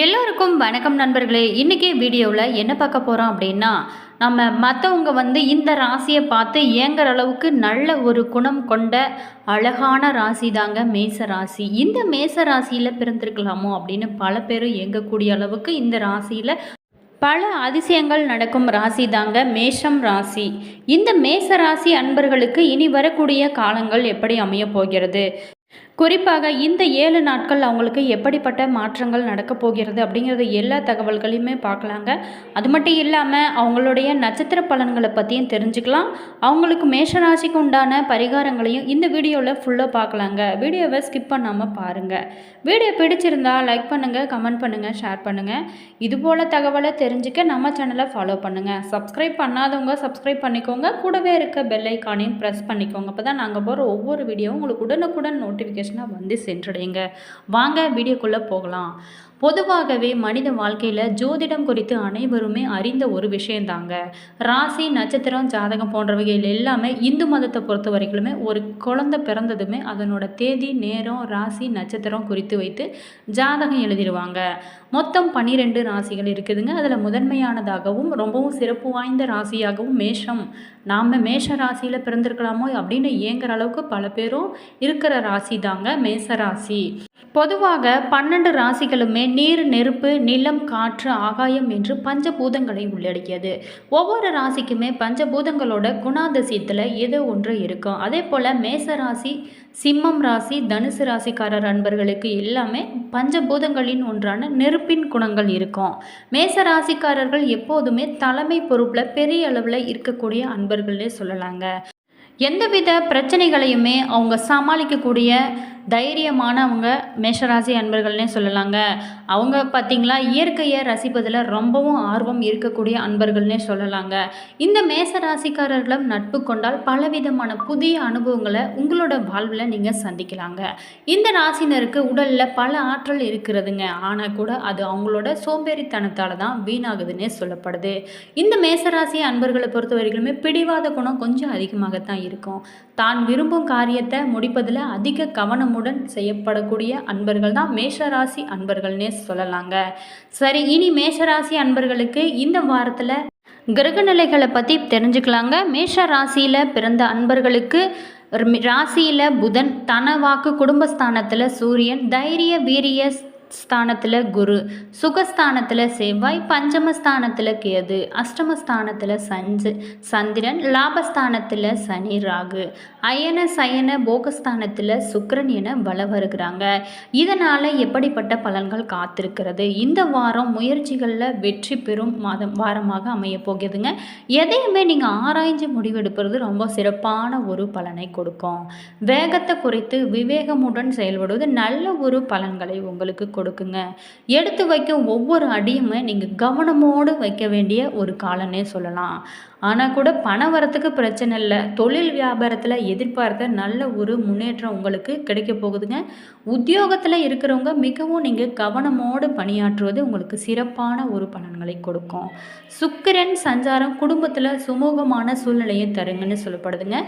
எல்லோருக்கும் வணக்கம் நண்பர்களே. இன்றைக்கி வீடியோவில் என்ன பார்க்க போகிறோம் அப்படின்னா நம்ம மற்றவங்க வந்து இந்த ராசியை பார்த்து ஏங்குற அளவுக்கு நல்ல ஒரு குணம் கொண்ட அழகான ராசி தாங்க மேச ராசி. இந்த மேச ராசியில் பிறந்திருக்கலாமோ அப்படின்னு பல பேரும் ஏங்கக்கூடிய அளவுக்கு இந்த ராசியில் பல அதிசயங்கள் நடக்கும் ராசி தாங்க மேஷம் ராசி. இந்த மேச ராசி அன்பர்களுக்கு இனி வரக்கூடிய காலங்கள் எப்படி அமையப் போகிறது? குறிப்பாக இந்த ஏழு நாட்கள் அவங்களுக்கு எப்படிப்பட்ட மாற்றங்கள் நடக்கப் போகிறது அப்படிங்கிறது எல்லா தகவல்களையுமே பார்க்கலாங்க. அது மட்டும் இல்லாமல் அவங்களுடைய நட்சத்திர பலன்களை பற்றியும் தெரிஞ்சுக்கலாம். அவங்களுக்கு மேஷராசிக்கு உண்டான பரிகாரங்களையும் இந்த வீடியோவில் ஃபுல்லாக பார்க்கலாங்க. வீடியோவை ஸ்கிப் பண்ணாமல் பாருங்கள் வீடியோ பிடிச்சிருந்தா லைக் பண்ணுங்கள் கமெண்ட் பண்ணுங்கள் ஷேர் பண்ணுங்கள் இது போல் தகவலை தெரிஞ்சுக்க நம்ம சேனலை ஃபாலோ பண்ணுங்கள் சப்ஸ்கிரைப் பண்ணாதவங்க சப்ஸ்கிரைப் பண்ணிக்கோங்க. கூடவே இருக்க பெல் ஐக்கானையும் ப்ரெஸ் பண்ணிக்கோங்க. அப்போ தான் நாங்கள் போகிற ஒவ்வொரு வீடியோவும் உங்களுக்கு உடனுக்குடன் நோட்டிஃபிகேஷனாக வந்து சென்றடையுங்க வாங்க வீடியோக்குள்ளே போகலாம். பொதுவாகவே மனித வாழ்க்கையில் ஜோதிடம் குறித்து அனைவருமே அறிந்த ஒரு விஷயந்தாங்க. ராசி நட்சத்திரம் ஜாதகம் போன்றவைகள் எல்லாமே இந்து மதத்தை பொறுத்த வரைக்குமே ஒரு குழந்தை பிறந்ததுமே அதனோட தேதி நேரம் ராசி நட்சத்திரம் குறித்து வைத்து ஜாதகம் எழுதிடுவாங்க. மொத்தம் பன்னிரெண்டு ராசிகள் இருக்குதுங்க. அதில் முதன்மையானதாகவும் ரொம்பவும் சிறப்பு வாய்ந்த ராசியாகவும் மேஷம். நாம் மேஷ ராசியில் பிறந்திருக்கலாமோ அப்படின்னு ஏங்குற அளவுக்கு பல பேரும் இருக்கிற ராசி தாங்க மேச ராசி. பொதுவாக பன்னெண்டு ராசிகளுமே நீர் நெருப்பு நிலம் காற்று ஆகாயம் என்று பஞ்சபூதங்களை உள்ளடக்கியது. ஒவ்வொரு ராசிக்குமே பஞ்சபூதங்களோட குணாதிசயத்தில் ஏதோ ஒன்று இருக்கும். அதே போல் மேச ராசி சிம்மம் ராசி தனுசு ராசிக்காரர் அன்பர்களுக்கு எல்லாமே பஞ்சபூதங்களின் ஒன்றான நெருப்பின் குணங்கள் இருக்கும். மேச ராசிக்காரர்கள் எப்போதுமே தலைமை பொறுப்பில் பெரிய அளவில் இருக்கக்கூடிய அன்பர்கள்னே சொல்லலாங்க. எந்தவித பிரச்சனைகளையுமே அவங்க சமாளிக்கக்கூடிய தைரியமானவங்க மேஷராசி அன்பர்கள்னே சொல்லலாங்க. அவங்க பார்த்திங்களா இயற்கையை ரசிப்பதில் ரொம்பவும் ஆர்வம் இருக்கக்கூடிய அன்பர்கள்னே சொல்லலாங்க. இந்த மேச ராசிக்காரர்களும் நட்பு கொண்டால் பலவிதமான புதிய அனுபவங்களை உங்களோட வாழ்வில் நீங்கள் சந்திக்கலாங்க. இந்த ராசினருக்கு உடலில் பல ஆற்றல் இருக்கிறதுங்க. ஆனால் கூட அது அவங்களோட சோம்பேறித்தனத்தால் தான் வீணாகுதுன்னே சொல்லப்படுது. இந்த மேசராசி அன்பர்களை பொறுத்த வரைக்குமே பிடிவாத குணம் கொஞ்சம் அதிகமாகத்தான் இருக்குது இருக்கும். தான் விரும்பும் காரியத்தை முடிப்பதில் அதிக கவனமுடன் செய்யப்படக்கூடிய அன்பர்கள் தான் மேஷராசி அன்பர்கள்னே சொல்லலாங்க. சரி இனி மேஷராசி அன்பர்களுக்கு இந்த வாரத்தில் கிரகநிலைகளை பற்றி தெரிஞ்சுக்கலாங்க. மேஷ ராசியில் பிறந்த அன்பர்களுக்கு ராசியில் புதன் தனவாக்கு குடும்பஸ்தானத்தில் சூரியன் தைரிய வீரிய ஸ்தானத்தில் குரு சுகஸ்தானத்தில் செவ்வாய் பஞ்சமஸ்தானத்தில் கேது அஷ்டமஸ்தானத்தில் சஞ்சு சந்திரன் லாபஸ்தானத்தில் சனி ராகு அயன சயன போகஸ்தானத்தில் சுக்கரன் என வள வருகிறாங்க. இதனால் எப்படிப்பட்ட பலன்கள் காத்திருக்கிறது? இந்த வாரம் முயற்சிகளில் வெற்றி பெறும் மாதம் வாரமாக அமைய போகுதுங்க எதையுமே நீங்கள் ஆராய்ஞ்சு முடிவெடுப்பது ரொம்ப சிறப்பான ஒரு பலனை கொடுக்கும். வேகத்தை குறைத்து விவேகமுடன் செயல்படுவது நல்ல ஒரு பலன்களை உங்களுக்கு கொடுக்குங்க. எடுத்து வைக்கும் ஒவ்வொரு அடியுமே நீங்கள் கவனமோடு வைக்க வேண்டிய ஒரு காலனே சொல்லலாம். ஆனால் கூட பணம் வரத்துக்கு பிரச்சனை இல்லை. தொழில் வியாபாரத்தில் எதிர்பார்த்த நல்ல ஒரு முன்னேற்றம் உங்களுக்கு கிடைக்க போகுதுங்க. உத்தியோகத்தில் இருக்கிறவங்க மிகவும் நீங்கள் கவனமோடு பணியாற்றுவது உங்களுக்கு சிறப்பான ஒரு பலன்களை கொடுக்கும். சுக்கிரன் சஞ்சாரம் குடும்பத்தில் சுமூகமான சூழ்நிலையை தருங்கன்னு சொல்லப்படுதுங்க.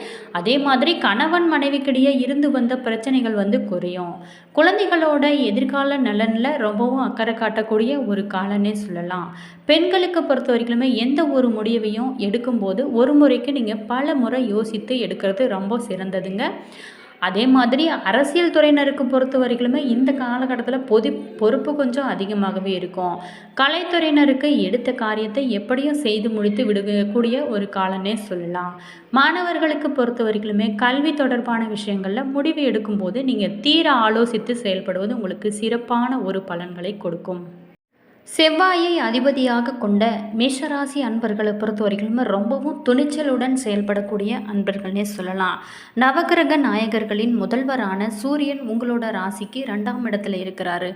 அதே மாதிரி கணவன் மனைவிக்கிடையே இருந்து வந்த பிரச்சனைகள் வந்து குறையும். குழந்தைகளோட எதிர்கால நலனில் ரொம்பவும் அக்கறை காட்டக்கூடிய ஒரு காலனே சொல்லலாம். பெண்களுக்கு பொறுத்த வரைக்குமே எந்த ஒரு முடிவையும் எடுக்கும்போது ஒரு முறைக்கு நீங்கள் பல முறை யோசித்து எடுக்கிறது ரொம்ப சிறந்ததுங்க. அதே மாதிரி அரசியல் துறையினருக்கு பொறுத்த வரைக்குமே இந்த காலகட்டத்தில் பொது பொறுப்பு கொஞ்சம் அதிகமாகவே இருக்கும். கலைத்துறையினருக்கு எடுத்த காரியத்தை எப்படியும் செய்து முடித்து விடக்கூடிய ஒரு காலனே சொல்லலாம். மாணவர்களுக்கு பொறுத்த வரைக்குமே கல்வி தொடர்பான விஷயங்களில் முடிவு எடுக்கும்போது நீங்கள் தீர ஆலோசித்து செயல்படுவது உங்களுக்கு சிறப்பான ஒரு பலன்களை கொடுக்கும். செவ்வாயை அதிபதியாக கொண்ட மேஷராசி அன்பர்களை பொறுத்த வரைக்கும் ரொம்பவும் துணிச்சலுடன் செயல்படக்கூடிய அன்பர்கள்னே சொல்லலாம். நவகிரக நாயகர்களின் முதல்வரான சூரியன் உங்களோட ராசிக்கு ரெண்டாம் இடத்துல இருக்கிறாரு.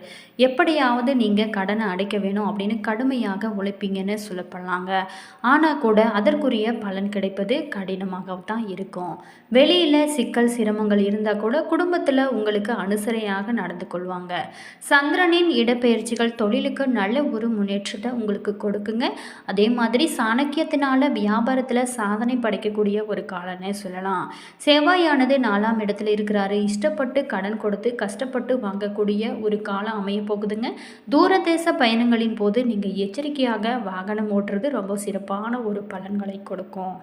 எப்படியாவது நீங்கள் கடனை அடைக்க வேணும் அப்படின்னு கடுமையாக உழைப்பீங்கன்னு சொல்லப்படலாங்க. ஆனால் கூட அதற்குரிய பலன் கிடைப்பது கடினமாக தான் இருக்கும். வெளியில் சிக்கல் சிரமங்கள் இருந்தால் கூட குடும்பத்தில் உங்களுக்கு அனுசரையாக நடந்து கொள்வாங்க. சந்திரனின் இடப்பெயர்ச்சிகள் தொழிலுக்கு நல்ல நல்ல ஒரு முன்னேற்றத்தை உங்களுக்கு கொடுக்குங்க. அதே மாதிரி சாணக்கியத்தினால வியாபாரத்தில் சாதனை படைக்கக்கூடிய ஒரு காலன்னே சொல்லலாம். செவ்வாயானது நாலாம் இடத்துல இருக்கிறாரு. இஷ்டப்பட்டு கடன் கொடுத்து கஷ்டப்பட்டு வாங்கக்கூடிய ஒரு காலம் அமைய போகுதுங்க. தூரதேச பயணங்களின் போது நீங்கள் எச்சரிக்கையாக வாகனம் ஓட்டுறது ரொம்ப சிறப்பான ஒரு பலன்களை கொடுக்கும்.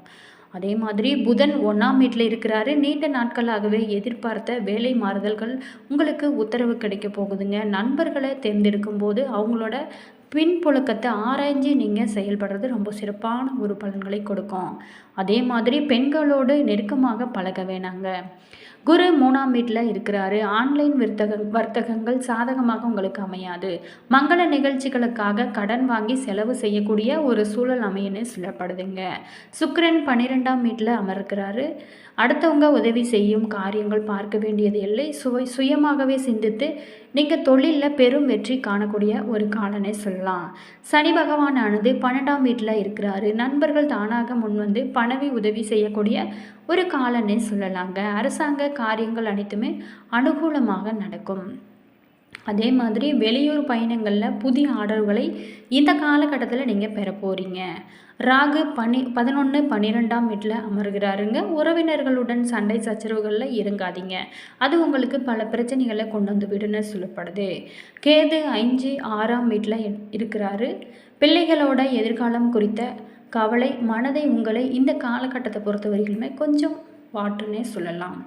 அதே மாதிரி புதன் ஒன்றாம் வீட்டில் இருக்கிறாரு. நீண்ட நாட்களாகவே எதிர்பார்த்த வேலை மாறுதல்கள் உங்களுக்கு உத்தரவு கிடைக்க போகுதுங்க. நண்பர்களை தேர்ந்தெடுக்கும் போது அவங்களோட பின்புழக்கத்தை ஆராய்ஞ்சு நீங்கள் செயல்படுறது ரொம்ப சிறப்பான ஒரு பலன்களை கொடுக்கும். அதே மாதிரி பெண்களோடு நெருக்கமாக பழக வேணாங்க. குரு மூணாம் வீட்டில் இருக்கிறாரு. ஆன்லைன் வர்த்தக வர்த்தகங்கள் சாதகமாக உங்களுக்கு அமையாது. மங்கள நிகழ்ச்சிகளுக்காக கடன் வாங்கி செலவு செய்யக்கூடிய ஒரு சூழல் அமையன்னு சொல்லப்படுதுங்க. சுக்கரன் பன்னிரெண்டாம் வீட்டில் அமர்க்கிறாரு. அடுத்தவங்க உதவி செய்யும் காரியங்கள் பார்க்க வேண்டியது இல்லை. சுவை சுயமாகவே சிந்தித்து நீங்கள் தொழிலில் பெரும் வெற்றி காணக்கூடிய ஒரு காலனே சொல்லலாம். சனி பகவானானது பன்னெண்டாம் வீட்டில் இருக்கிறாரு. நண்பர்கள் தானாக முன்வந்து பணவி உதவி செய்யக்கூடிய ஒரு காலனே சொல்லலாங்க. அரசாங்க காரியங்கள் அனைத்துமே அனுகூலமாக நடக்கும். அதே மாதிரி வெளியூர் பயணங்களில் புதிய ஆர்டர்களை இந்த காலகட்டத்தில் நீங்கள் பெற போகிறீங்க ராகு பனி பதினொன்று பன்னிரெண்டாம் வீட்டில் அமர்கிறாருங்க. உறவினர்களுடன் சண்டை சச்சரவுகளில் இறங்காதீங்க. அது உங்களுக்கு பல பிரச்சனைகளை கொண்டு வந்து விடுன்னு சொல்லப்படுது. கேது அஞ்சு ஆறாம் வீட்டில் இருக்கிறாரு. பிள்ளைகளோட எதிர்காலம் குறித்த கவலை மனதை உங்களை இந்த காலகட்டத்தை பொறுத்த வரைக்குமே கொஞ்சம் வாட்டுன்னே சொல்லலாம்.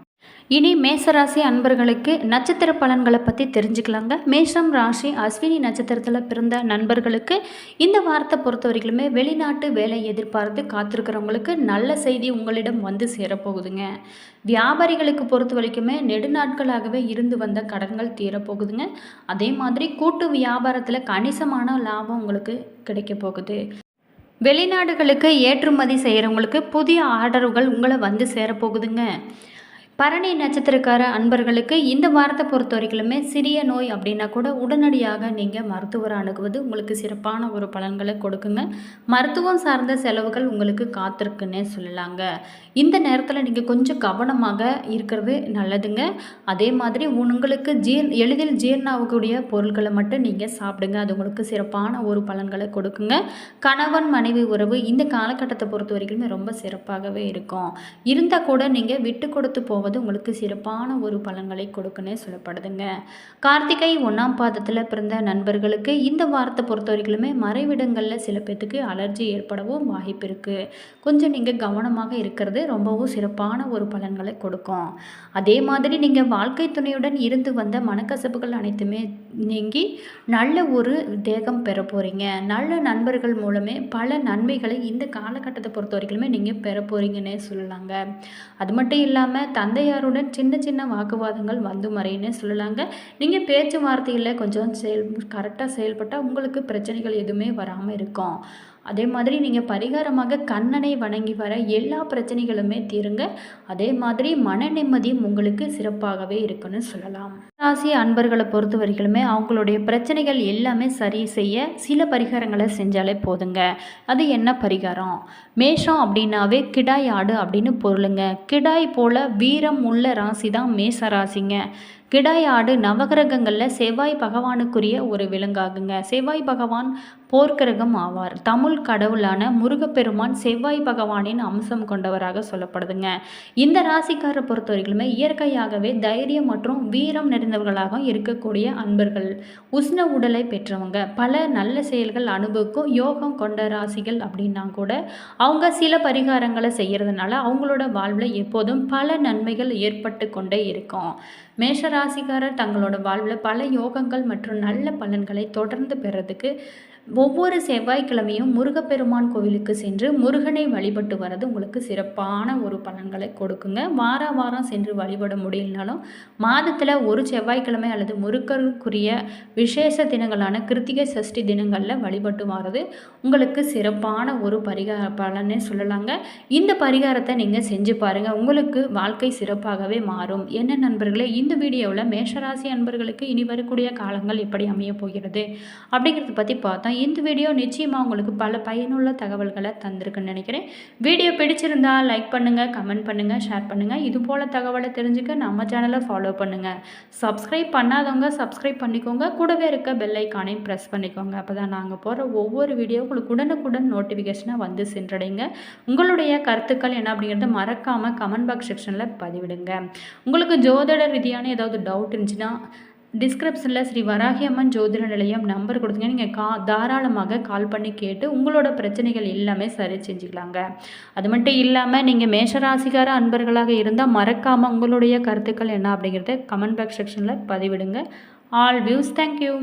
இனி மேசராசி அன்பர்களுக்கு நட்சத்திர பலன்களை பற்றி தெரிஞ்சுக்கலாங்க. மேஷம் ராசி அஸ்வினி நட்சத்திரத்தில் பிறந்த நண்பர்களுக்கு இந்த வாரத்தை பொறுத்த வரைக்குமே வெளிநாட்டு வேலை எதிர்பார்த்து காத்திருக்கிறவங்களுக்கு நல்ல செய்தி உங்களிடம் வந்து சேரப்போகுதுங்க. வியாபாரிகளுக்கு பொறுத்த வரைக்குமே நெடுநாட்களாகவே இருந்து வந்த கடன்கள் தீரப்போகுதுங்க. அதே மாதிரி கூட்டு வியாபாரத்தில் கணிசமான லாபம் உங்களுக்கு கிடைக்க போகுது. வெளிநாடுகளுக்கு ஏற்றுமதி செய்கிறவங்களுக்கு புதிய ஆர்டர்கள் உங்களை வந்து சேரப்போகுதுங்க. பரணி நட்சத்திரக்கார அன்பர்களுக்கு இந்த வாரத்தை பொறுத்த வரைக்குமே சிறிய நோய் அப்படின்னா கூட உடனடியாக நீங்கள் மருத்துவரை அணுகுவது உங்களுக்கு சிறப்பான ஒரு பலன்களை கொடுக்குங்க. மருத்துவம் சார்ந்த செலவுகள் உங்களுக்கு காத்திருக்குன்னே சொல்லலாங்க. இந்த நேரத்தில் நீங்கள் கொஞ்சம் கவனமாக இருக்கிறது நல்லதுங்க. அதே மாதிரி உங்களுக்கு ஜீர் எளிதில் ஜீர்ணாகக்கூடிய பொருட்களை மட்டும் நீங்கள் சாப்பிடுங்க. அது உங்களுக்கு சிறப்பான ஒரு பலன்களை கொடுக்குங்க. கணவன் மனைவி உறவு இந்த காலகட்டத்தை பொறுத்த வரைக்குமே ரொம்ப சிறப்பாகவே இருக்கும். இருந்தால் கூட நீங்கள் விட்டு கொடுத்து போவது போகும்போது உங்களுக்கு சிறப்பான ஒரு பலன்களை கொடுக்குன்னே சொல்லப்படுதுங்க. கார்த்திகை ஒன்றாம் பாதத்தில் பிறந்த நண்பர்களுக்கு இந்த வாரத்தை பொறுத்த வரைக்குமே மறைவிடங்களில் சில பேர்த்துக்கு அலர்ஜி ஏற்படவும் வாய்ப்பு இருக்குது கொஞ்சம் நீங்கள் கவனமாக இருக்கிறது ரொம்பவும் சிறப்பான ஒரு பலன்களை கொடுக்கும். அதே மாதிரி நீங்கள் வாழ்க்கை துணையுடன் இருந்து வந்த மனக்கசப்புகள் அனைத்துமே நீங்கி நல்ல ஒரு தேகம் பெற போகிறீங்க நல்ல நண்பர்கள் மூலமே பல நன்மைகளை இந்த காலகட்டத்தை பொறுத்த வரைக்குமே நீங்கள் பெற போகிறீங்கன்னே சொல்லலாங்க. அது மட்டும் இல்லாமல் தந்தையாருடன் சின்ன சின்ன வாக்குவாதங்கள் வந்து மறைன்னு சொல்லலாங்க. நீங்கள் பேச்சுவார்த்தையில் கொஞ்சம் செயல் கரெக்டாக செயல்பட்டால் உங்களுக்கு பிரச்சனைகள் எதுவுமே வராமல் இருக்கும். அதே மாதிரி நீங்கள் பரிகாரமாக கண்ணனை வணங்கி வர எல்லா பிரச்சனைகளுமே தீருங்க. அதே மாதிரி மன நிம்மதியும் உங்களுக்கு சிறப்பாகவே இருக்குன்னு சொல்லலாம். ராசி அன்பர்களை பொறுத்த வரைக்குமே அவங்களுடைய பிரச்சனைகள் எல்லாமே சரி செய்ய சில பரிகாரங்களை செஞ்சாலே போதுங்க. அது என்ன பரிகாரம்? மேஷம் அப்படின்னாவே கிடாய் ஆடு அப்படின்னு பொருளுங்க. கிடாய் போல வீரம் உள்ள ராசி தான் மேச ராசிங்க. கிடாய் ஆடு நவகிரகங்களில் செவ்வாய் பகவானுக்குரிய ஒரு விலங்காகுங்க. செவ்வாய் பகவான் போர்க்கிரகம் ஆவார். தமிழ் கடவுளான முருகப்பெருமான் செவ்வாய் பகவானின் அம்சம் கொண்டவராக சொல்லப்படுதுங்க. இந்த ராசிக்காரை பொறுத்த வரைக்குமே இயற்கையாகவே தைரியம் மற்றும் வீரம் நிறைந்தவர்களாக இருக்கக்கூடிய அன்பர்கள் உஷ்ண உடலை பெற்றவங்க. பல நல்ல செயல்கள் அனுபவிக்கும் யோகம் கொண்ட ராசிகள் அப்படின்னா கூட அவங்க சில பரிகாரங்களை செய்கிறதுனால அவங்களோட வாழ்வில் எப்போதும் பல நன்மைகள் ஏற்பட்டு கொண்டே இருக்கும். மேஷராசிக்காரர் தங்களோட வாழ்வில் பல யோகங்கள் மற்றும் நல்ல பலன்களை தொடர்ந்து பெறதுக்கு ஒவ்வொரு செவ்வாய்க்கிழமையும் முருகப்பெருமான் கோவிலுக்கு சென்று முருகனை வழிபட்டு வர்றது உங்களுக்கு சிறப்பான ஒரு பலன்களை கொடுக்குங்க. வார வாரம் சென்று வழிபட முடியலனாலும் மாதத்தில் ஒரு செவ்வாய்க்கிழமை அல்லது முருகருக்குரிய விசேஷ தினங்களான கிருத்திகை சஷ்டி தினங்களில் வழிபட்டு வர்றது உங்களுக்கு சிறப்பான ஒரு பரிகார பலனே சொல்லலாங்க. இந்த பரிகாரத்தை நீங்கள் செஞ்சு பாருங்கள் உங்களுக்கு வாழ்க்கை சிறப்பாகவே மாறும். என்ன நண்பர்களே இந்த இந்த வீடியோவில் மேஷராசி அன்பர்களுக்கு இனி வரக்கூடிய காலங்கள் எப்படி அமைய போகிறது அப்படிங்கிறத பற்றி பார்த்தோம் இந்த வீடியோ நிச்சயமாக உங்களுக்கு பல பயனுள்ள தகவல்களை தந்திருக்குன்னு நினைக்கிறேன். வீடியோ பிடிச்சிருந்தா லைக் பண்ணுங்கள் கமெண்ட் பண்ணுங்கள் ஷேர் பண்ணுங்கள் இது போல் தகவலை தெரிஞ்சுக்க நம்ம சேனலை ஃபாலோ பண்ணுங்கள் சப்ஸ்கிரைப் பண்ணாதவங்க சப்ஸ்கிரைப் பண்ணிக்கோங்க. கூடவே இருக்க பெல் ஐக்கானையும் ப்ரெஸ் பண்ணிக்கோங்க. அப்போ தான் நாங்கள் போகிற ஒவ்வொரு வீடியோ உங்களுக்கு உடனுக்குடன் நோட்டிஃபிகேஷனாக வந்து சென்றடைங்க. உங்களுடைய கருத்துக்கள் என்ன அப்படிங்கிறத மறக்காமல் கமெண்ட் பாக்ஸ் செக்ஷனில் பதிவிடுங்க. உங்களுக்கு ஜோதிட ரீதியான ஏதாவது டவுட் இருந்துச்சுன்னா டிஸ்கிரிப்ஷனில் ஸ்ரீ வராகி அம்மன் ஜோதிட நிலையம் நம்பர் கொடுத்துங்க நீங்கள் கா தாராளமாக கால் பண்ணி கேட்டு உங்களோட பிரச்சனைகள் எல்லாமே சரி செஞ்சுக்கலாங்க. அது மட்டும் இல்லாமல் நீங்கள் மேஷராசிகார அன்பர்களாக இருந்தால் மறக்காமல் உங்களுடைய கருத்துக்கள் என்ன அப்படிங்கிறத கமெண்ட் பாக்ஸ் செக்ஷனில் பதிவிடுங்க. All views thank you